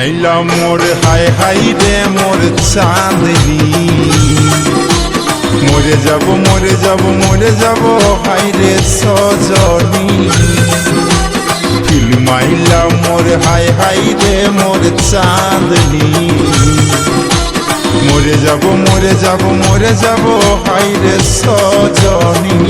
মাইলা মোর, হাই হাই রে মোর চাঁদনি। মরে যাব মরে যাব মরে যাব, হাই রে সজনী। ফিল মাইলা মোর, হাই হাই রে মোর চাঁদনি। মরে যাব মরে যাব মরে যাব, হাই রে সজনী।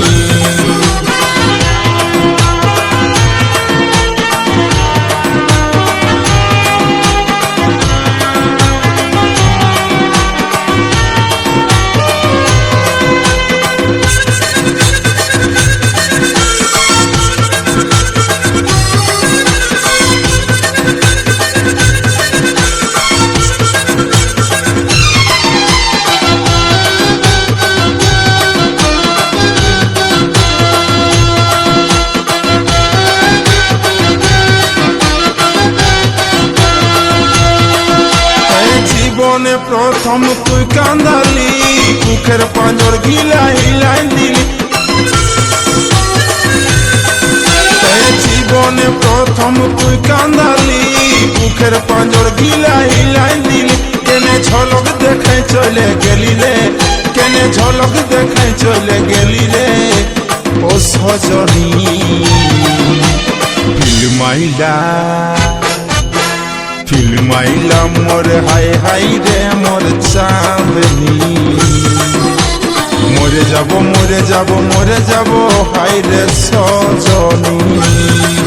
জীবনে প্রথম তুই কান্দালি, মুখের পাঁজর গিলা হিলাই দিলি। জীবনে প্রথম তুই কান্দালি, মুখের পাঁজর গিলা হিলাই দিলি। কেনে ঝলক দেখে চলে গেলি রে, কেনে ঝলক দেখে চলে গেলি রে। ও সজনী, ফিল্মাইলা। ফিল্মাইলা মোর, হাই হাই রে মোর চাঁদনি। মরে যাব মরে যাব মরে যাব, হাই রে সজনী।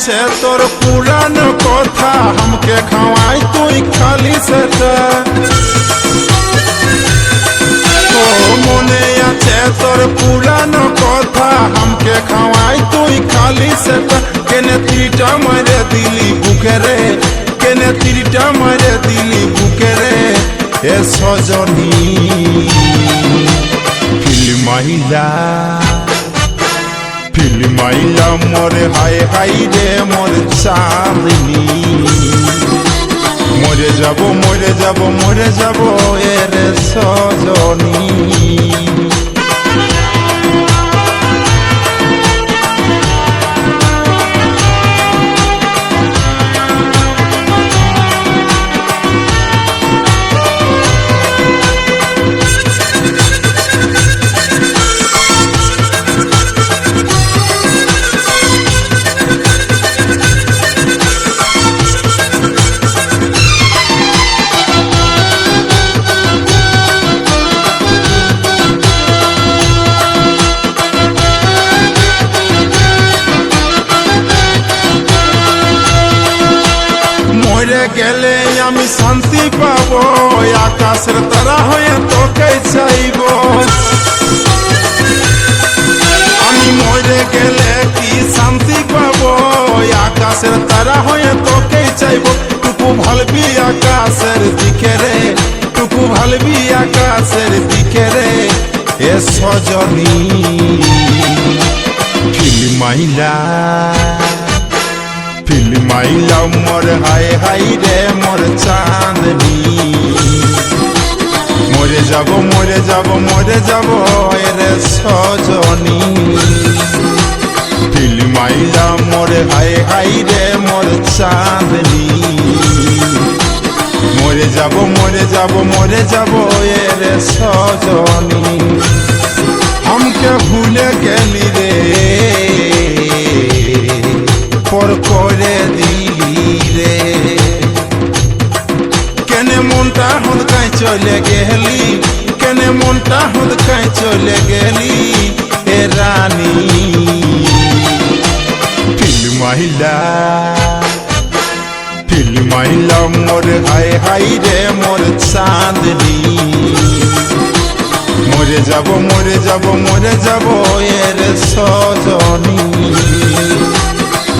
আছে তোর পুরান কথা, আমাকে খাওয়াই তুই খালি সেটা। ও মনে আছে তোর পুরান কথা, আমাকে খাওয়াই তুই খালি সেটা। কেনে তিরিটা মারে দিলি বুকে রে, কেনে তিরিটা মারে দিলি বুকে রে, এ সজনী। ফিল্মাইলা। ফিল্মাইলা মরে হাই হাই রে মোর চাঁদনি মরে যাব মরে যাব মরে যাব এর সজনী। মরে গেলে আমি শান্তি পাবো, আকাশের তারা হয়ে তোকে চাইব। আমি মরে গেলে কি শান্তি পাবো, আকাশের তারা হয়ে তোকে চাইব। টুকু ভালবি আকাশের দিকে রে, টুকু ভালবি আকাশের দিকে রে, এ সজনী। ফিল্মাইলা ফিল্মাইলা মোর হাই হাই রে, মোর চাঁদনি। মরে যাব মরে যাব মরে যাব রে সজনী। ফিল্মাইলা মোর হাই হাই রে, মোর চাঁদনি। মরে যাব মরে যাব মরে যাব রে সজনী। মনটা হুদকাই চলে গেলি? কেনে মনটা হুদকাই চলে গেলি? এ রানী। ফিল মহিলা ফিল মহিলা মোর হাই হাই রে, মোর চাঁদনি। মরে যাব মরে যাব মরে যাব, এর সজনী।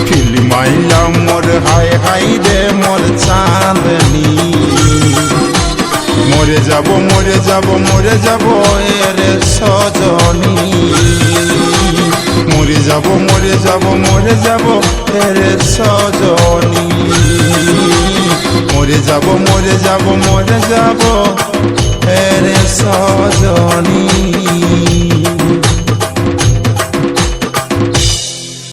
ফিল্মাইলাম মোর হাই হাই রে, মোর চাঁদনি। মরে যাব মরে যাব মরে যাব এর সজনী। মরে যাব মরে যাব মরে যাব এর সজনী। মরে যাব মরে যাব মরে যাব এর সজনী।